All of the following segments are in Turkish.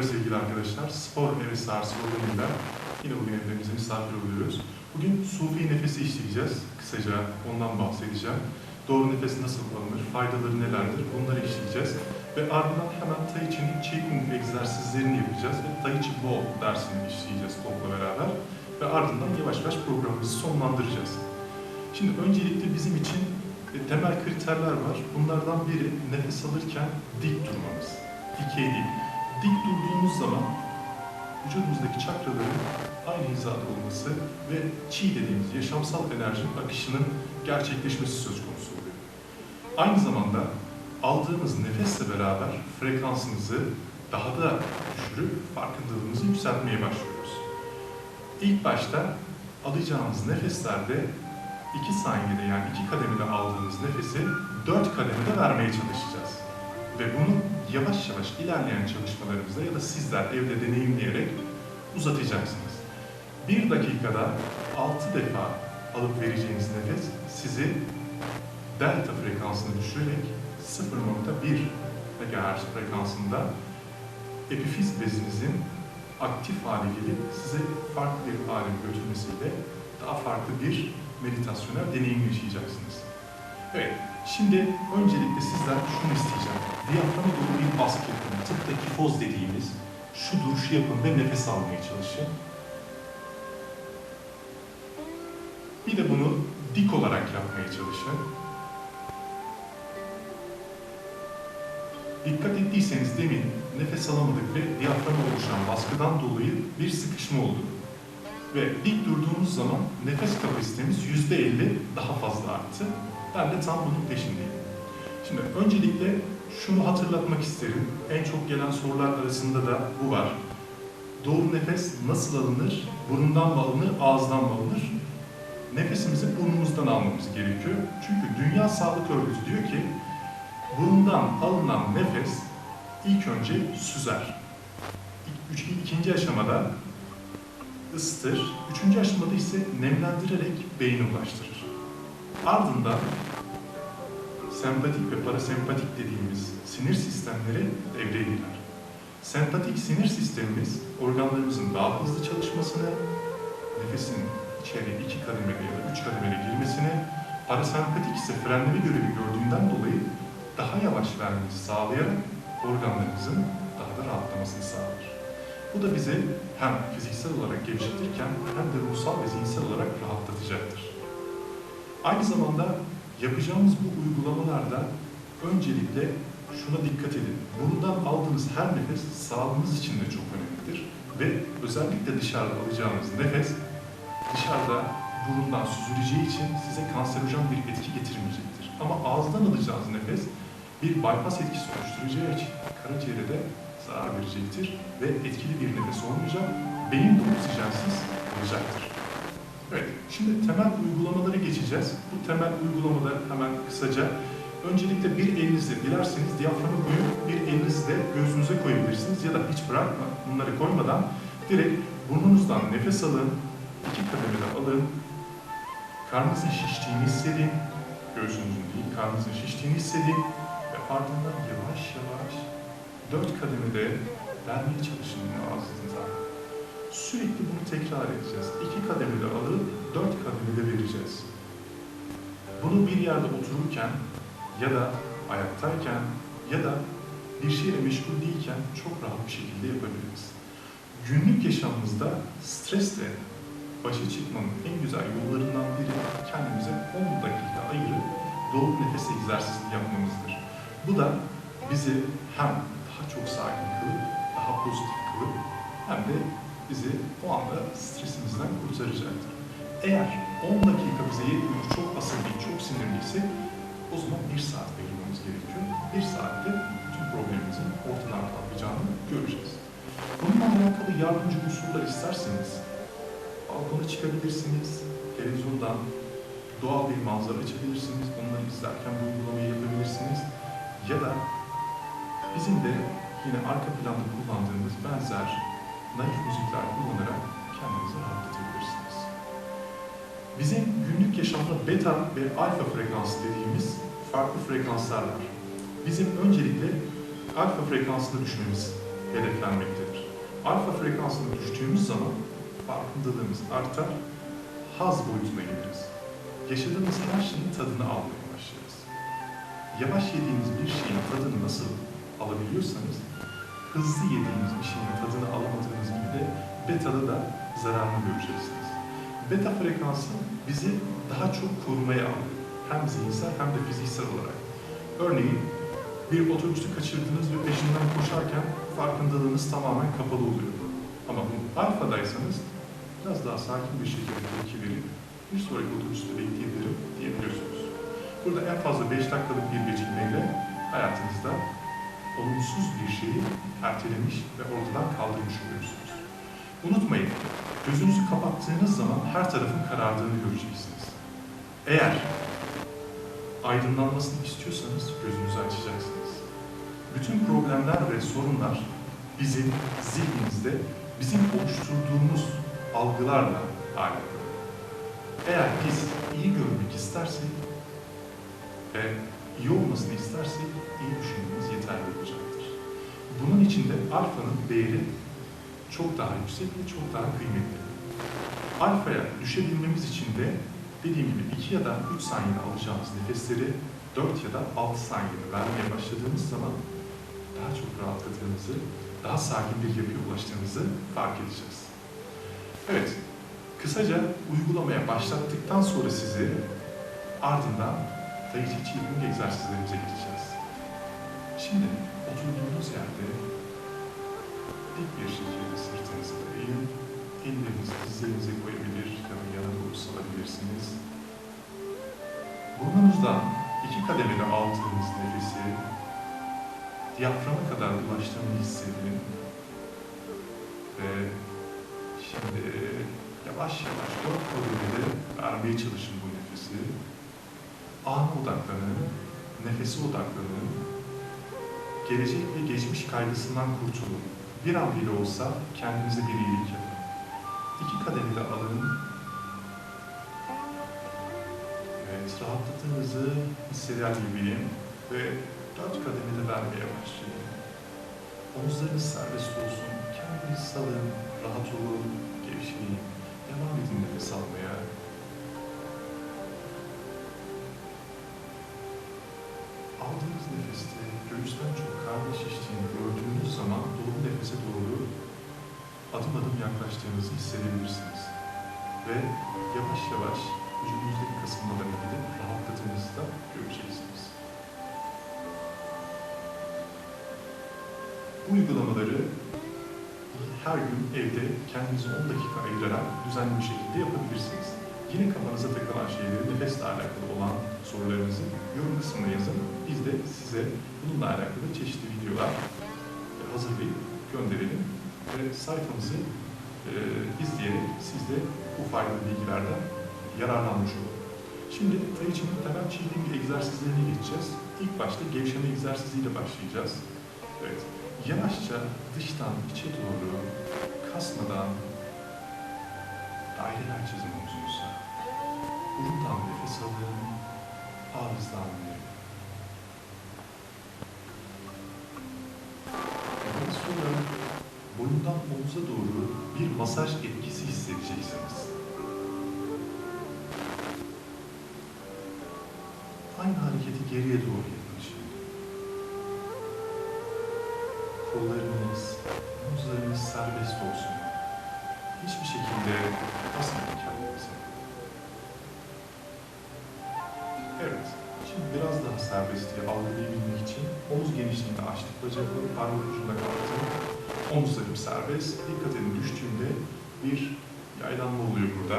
Merhaba sevgili arkadaşlar. Spor Nefes Ağrısı programıyla yine bugün evlerimize misafir oluyoruz. Bugün Sufi nefesi işleyeceğiz. Kısaca ondan bahsedeceğim. Doğru nefes nasıl alınır, faydaları nelerdir bunları işleyeceğiz. Ve ardından hemen Tai Chi'nin Qigong egzersizlerini yapacağız ve Tai Chi Bo dersini işleyeceğiz topla beraber. Ve ardından yavaş yavaş programımızı sonlandıracağız. Şimdi öncelikle bizim için e, temel kriterler var. Bunlardan biri nefes alırken dik durmamız. Dikey değil. Dik durduğumuz zaman vücudumuzdaki çakraların aynı hizada olması ve chi dediğimiz yaşamsal enerjinin akışının gerçekleşmesi söz konusu oluyor. Aynı zamanda aldığımız nefesle beraber frekansımızı daha da düşürüp farkındalığımızı yükseltmeye başlıyoruz. İlk başta alacağımız nefeslerde iki saniyede yani iki kademede aldığımız nefesi dört kademede vermeye çalışacağız. Ve bunu yavaş yavaş ilerleyen çalışmalarımızda ya da sizler evde deneyimleyerek uzatacaksınız. Bir dakikada altı defa alıp vereceğiniz nefes sizi delta frekansını düşürerek 0.1 MHz frekansında epifiz bezinizin aktif hale gelip size farklı bir hale götürmesiyle daha farklı bir meditasyonel deneyim yaşayacaksınız. Evet, şimdi öncelikle sizden şunu isteyeceğim. Diyaframa doğru bir baskı yapın. Tıptaki foz dediğimiz şu duruşu yapın ve nefes almaya çalışın. Bir de bunu dik olarak yapmaya çalışın. Dikkat ettiyseniz demin nefes alamadık ve diyaframa oluşan baskıdan dolayı bir sıkışma oldu. Ve dik durduğumuz zaman nefes kapasitemiz yüzde elli daha fazla arttı. Ben de tam bunun peşindeyim. Şimdi öncelikle şunu hatırlatmak isterim. En çok gelen sorular arasında da bu var. Doğru nefes nasıl alınır? Burundan mı alınır, ağızdan mı alınır? Nefesimizi burnumuzdan almamız gerekiyor. Çünkü Dünya Sağlık Örgütü diyor ki burundan alınan nefes ilk önce süzer. İlk, üç, ikinci aşamada ıstır. Üçüncü aşamada ise nemlendirerek beyne ulaştırır. Ardından sempatik ve parasempatik dediğimiz sinir sistemleri devreye girer. Sempatik sinir sistemimiz organlarımızın daha hızlı çalışmasını, nefesin içeri iki kademede ya da üç kademede girmesini, parasempatik ise frenleme görevi gördüğünden dolayı daha yavaş vermemizi sağlayarak organlarımızın daha da rahatlamasını sağlar. Bu da bizi hem fiziksel olarak gevşetirken hem de ruhsal ve zihinsel olarak rahatlatacaktır. Aynı zamanda yapacağımız bu uygulamalarda öncelikle şuna dikkat edin. Bundan aldığınız her nefes sağlığınız için de çok önemlidir. Ve özellikle dışarıda alacağınız nefes dışarıda burundan süzüleceği için size kanserojen bir etki getirmeyecektir. Ama ağızdan alacağınız nefes bir bypass etkisi oluşturacağı için karaciğere de zarar verecektir ve etkili bir nefes olmayacak, beyin de oksijensiz olacaktır. Evet, şimdi temel uygulamalara geçeceğiz. Bu temel uygulamada hemen kısaca öncelikle bir elinizi dilerseniz diyaframı koyup bir elinizi de göğsünüze koyabilirsiniz ya da hiç bırakma bunları koymadan direkt burnunuzdan nefes alın, iki kademede alın, karnınızın şiştiğini hissedin, göğsünüzün değil, karnınızın şiştiğini hissedin ve ardından yavaş yavaş dört kademede vermeye çalışın bunu ağzınıza. Sürekli bunu tekrar edeceğiz. İki kademede alıp dört kademede vereceğiz. Bunu bir yerde otururken ya da ayaktayken ya da bir şeyle meşgul değilken çok rahat bir şekilde yapabiliriz. Günlük yaşamımızda stresle başa çıkmanın en güzel yollarından biri kendimize 10 dakika ayırıp doğru nefes egzersizini yapmamızdır. Bu da bizi hem daha çok sakin kılıp, daha pozitif kılıp hem de bizi o anda stresimizden kurtaracaktır. Eğer 10 dakika bize yetmiyor, çok asabi, çok sinirliyse o zaman bir saat ayırmamız gerekiyor. Bir saatte tüm problemimizin ortadan kalkacağını göreceğiz. Bununla alakalı yardımcı unsurlar isterseniz balkona çıkabilirsiniz, televizyondan doğal bir manzara açabilirsiniz, onları izlerken bu uygulamayı yapabilirsiniz. Ya da bizim de yine arka planda kullandığımız benzer naif müzikler kullanarak kendinizi rahatlatabilirsiniz. Bizim günlük yaşamda beta ve alfa frekansı dediğimiz farklı frekanslar var. Bizim öncelikle alfa frekansını düşmemiz hedeflenmektedir. alfa frekansına düştüğümüz zaman farkındalığımız artar, haz boyutuna geliriz. Yaşadığımız her şeyin tadını almaya başlarız. Yavaş yediğiniz bir şeyin tadını nasıl alabiliyorsanız, hızlı yediğiniz bir şeyin tadını alamadığınız gibi de betada da zararını göreceksiniz. Beta frekansı bizi daha çok korumaya alıyor. Hem zihinsel hem de fiziksel olarak. Örneğin bir otobüsü kaçırdınız ve peşinden koşarken farkındalığınız tamamen kapalı oluyor. Ama bu alfadaysanız biraz daha sakin bir şekilde tepki verip bir sonraki otobüste bekleyebilirim diyebiliyorsunuz. Burada en fazla 5 dakikalık bir gecikmeyle hayatınızda olumsuz bir şeyi ertelemiş ve ortadan kaldırmış oluyorsunuz. Unutmayın, gözünüzü kapattığınız zaman her tarafın karardığını göreceksiniz. Eğer aydınlanmasını istiyorsanız gözünüzü açacaksınız. Bütün problemler ve sorunlar bizim zihnimizde bizim oluşturduğumuz algılarla alakalı. Eğer biz iyi görmek istersek ve iyi olmasını istersek iyi düşünmemiz yeterli olacaktır. Bunun için de alfanın değeri çok daha yüksek ve çok daha kıymetli. Alfaya düşebilmemiz için de dediğim gibi 2 ya da 3 saniyede alacağımız nefesleri 4 ya da 6 saniyede vermeye başladığımız zaman daha çok rahatladığımızı, daha sakin bir yapıya ulaştığımızı fark edeceğiz. Evet, kısaca uygulamaya başlattıktan sonra sizi ardından Chi Qigong egzersizlerimize geçeceğiz. Şimdi oturduğunuz yerde dik bir şekilde sırtınızı dayayın. Ellerinizi dizlerinize koyabilir ya da yana doğru salabilirsiniz. Burnunuzdan iki kademeli aldığınız nefesi diyaframa kadar ulaştığını hissedin. Ve şimdi yavaş yavaş dört kademeli vermeye çalışın bu nefesi. Ana odaklanın, nefese odaklanın. Gelecek ve geçmiş kaygısından kurtulun. Bir an bile olsa kendinize bir iyilik yapın. İki kademi de alın. Evet, rahatladığınızı hisseder gibiyim. Ve dört kademi de vermeye başlayın. Omuzlarınız serbest olsun. Kendinizi salın, rahat olun, gevşeyin. Devam edin nefes almaya. Aldığınız nefeste göğüsten çok karnı şiştiğini gördüğünüz zaman dolu nefese doğru adım adım yaklaştığınızı hissedebilirsiniz. Ve yavaş yavaş vücudunuzdaki kasılmalara gidip rahatladığınızı da göreceksiniz. Bu uygulamaları her gün evde kendinize 10 dakika ayırarak düzenli bir şekilde yapabilirsiniz. Yine kafanıza takılan şeyleri, nefesle alakalı olan sorularınızı yorum kısmına yazın. Biz de size bununla alakalı çeşitli videolar hazırlayıp gönderelim. Ve sayfamızı e, izleyerek siz de bu faydalı bilgilerden yararlanmış olun. Şimdi Tai Chi'nin temel çiğdem egzersizlerine geçeceğiz. İlk başta gevşeme egzersiziyle başlayacağız. Evet, yavaşça dıştan içe doğru kasmadan daireler çizin omzunuza. Burundan nefes alın, ağızdan verin. Daha sonra boyundan omuza doğru bir masaj etkisi hissedeceksiniz. Aynı hareketi geriye doğru yapın şimdi. Kollarınız, omuzlarınız serbest olsun. Hiçbir şekilde basmayın kendinize. Evet, şimdi biraz daha serbestliği algılayabilmek için omuz genişliğinde açtık bacakları, parmak ucunda kalktım. Omuzlarım serbest. Dikkat edin düştüğümde bir yaylanma oluyor burada.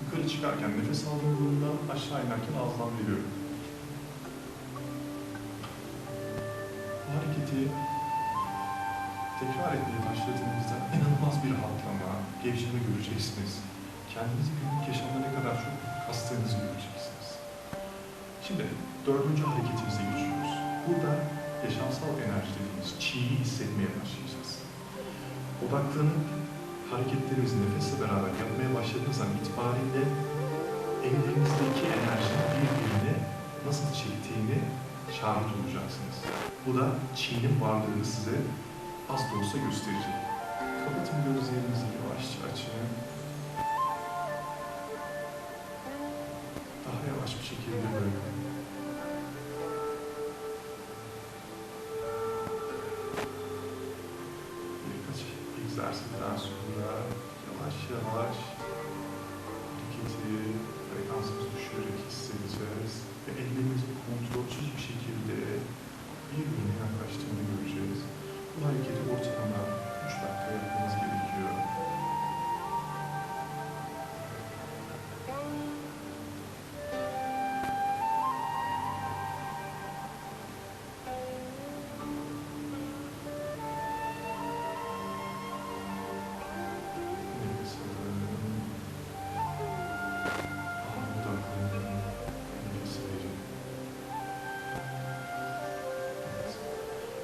Yukarı çıkarken nefes aldığım burundan, aşağı inerken ağızdan veriyorum. Bu hareketi tekrar etmeye başladığınızda inanılmaz bir rahatlama, gevşeme göreceksiniz. Kendinizi günlük yaşamda ne kadar çok kastığınızı göreceksiniz. Şimdi dördüncü hareketimize geçiyoruz. Burada yaşamsal enerji dediğimiz çiğyi hissetmeye başlayacağız. Odaklanıp hareketlerimizi nefesle beraber yapmaya başladığınız an itibariyle ellerinizdeki enerjinin birbirine nasıl çektiğini şahit olacaksınız. Bu da çiğnin varlığını size az da olsa gösterecek. Kapatın gözlerinizi yavaşça açın. Egzersizden sonra yavaş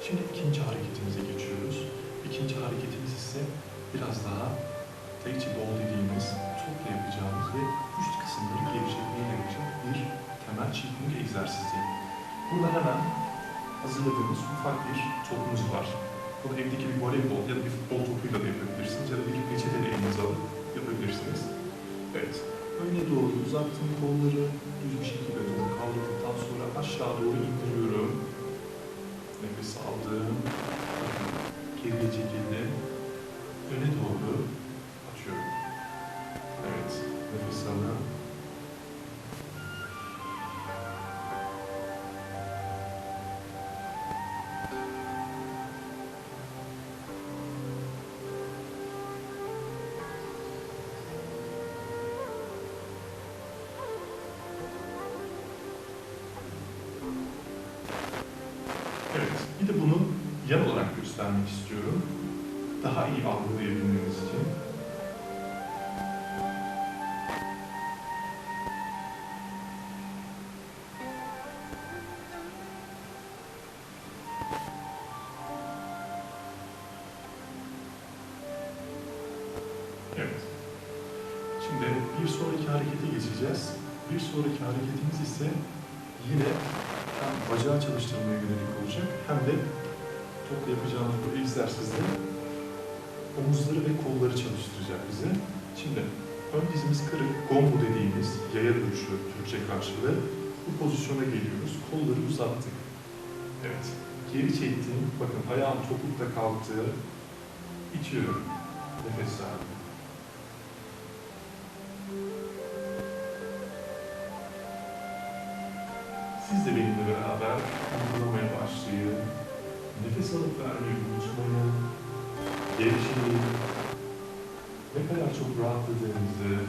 Şimdi ikinci hareketimize geçiyoruz. İkinci hareketimiz ise biraz daha Chi Ball dediğimiz topla yapacağımız ve üst kısımları gevşetmeye yarayacak bir temel çiftlik egzersizi. Burada hemen hazırladığımız ufak bir topumuz var. Bunu evdeki bir voleybol ya da bir futbol topuyla da yapabilirsiniz ya da bir peçete de elinize alıp yapabilirsiniz. Evet. Öne doğru uzattım kolları düz bir şekilde doğru kaldırdıktan sonra aşağı doğru indiriyorum. Nefes. Geriye çekildim. Öne doğru açıyorum. Evet. Nefes alın. De bunu yan olarak göstermek istiyorum. Daha iyi algılayabilmeniz için. Evet. Şimdi bir sonraki harekete geçeceğiz. Bir sonraki hareketimiz ise yine hem bacağı çalıştırmaya yönelik olacak hem de topla yapacağımız bu egzersizde omuzları ve kolları çalıştıracak bizi. Şimdi ön dizimiz kırık, gombu dediğimiz yaya duruşu Türkçe karşılığı. Bu pozisyona geliyoruz. Kolları uzattık. Evet. Geri çektim. Bakın ayağım topukta kalktı. İtiyorum. Nefes aldım. Siz de benimle beraber uygulamaya başlayın. Nefes alıp vermeyi unutmayın. Gevşeyin. Ne kadar çok rahatladığınızı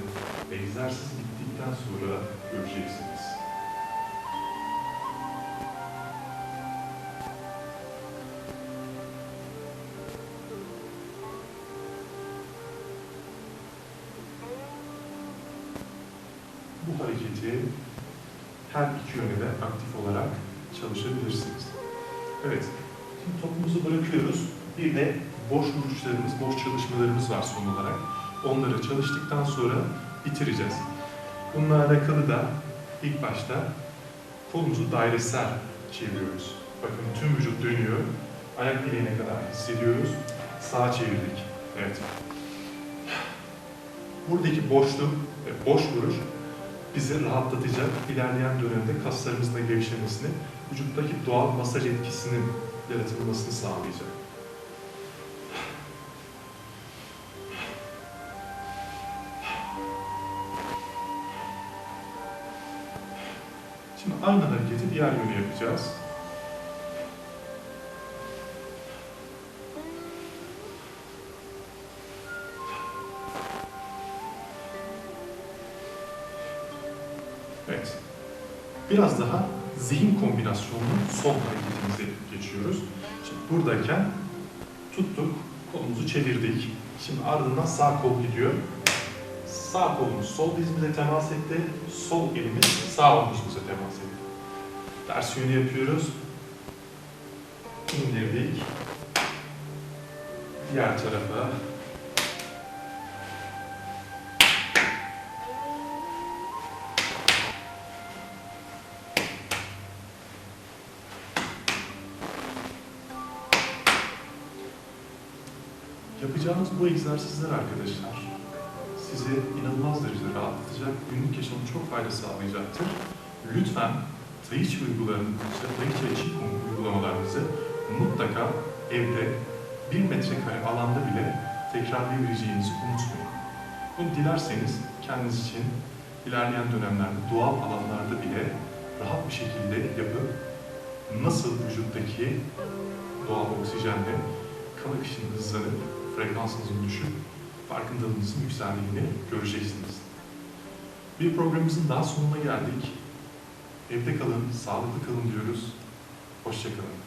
egzersiz bittikten sonra göreceksiniz. Bu hareketi her iki yöne de aktif olarak çalışabilirsiniz. Evet, şimdi topumuzu bırakıyoruz. Bir de boş vuruşlarımız, boş çalışmalarımız var son olarak. Onları çalıştıktan sonra bitireceğiz. Bununla alakalı da ilk başta kolumuzu dairesel çeviriyoruz. Bakın tüm vücut dönüyor. Ayak bileğine kadar hissediyoruz. Sağa çevirdik. Evet. Buradaki boşluk boş vuruş bizi rahatlatacak, ilerleyen dönemde kaslarımızın gevşemesini, vücuttaki doğal masaj etkisinin yaratılmasını sağlayacak. Şimdi aynı hareketi diğer yöne yapacağız. Evet. Biraz daha zihin kombinasyonunun son hareketimize geçiyoruz. Şimdi buradayken tuttuk, kolumuzu çevirdik. Şimdi ardından sağ kol gidiyor. Sağ kolumuz sol dizimize temas etti, sol elimiz sağ omuzumuza temas etti. Ters yönü yapıyoruz. İndirdik. Diğer tarafa Yapacağımız bu egzersizler arkadaşlar sizi inanılmaz derecede rahatlatacak, günlük yaşamı çok fayda sağlayacaktır. Lütfen Tai Chi uygularını, işte Tai Chi uygulamalarınızı mutlaka evde bir metrekare alanda bile tekrarlayabileceğinizi unutmayın. Bunu dilerseniz kendiniz için ilerleyen dönemlerde doğal alanlarda bile rahat bir şekilde yapıp nasıl vücuttaki doğal oksijenle kan akışının hızlanıp frekansınızın düşüp farkındalığınızın yükseldiğini göreceksiniz. Bir programımızın daha sonuna geldik. Evde kalın, sağlıklı kalın diyoruz. Hoşçakalın.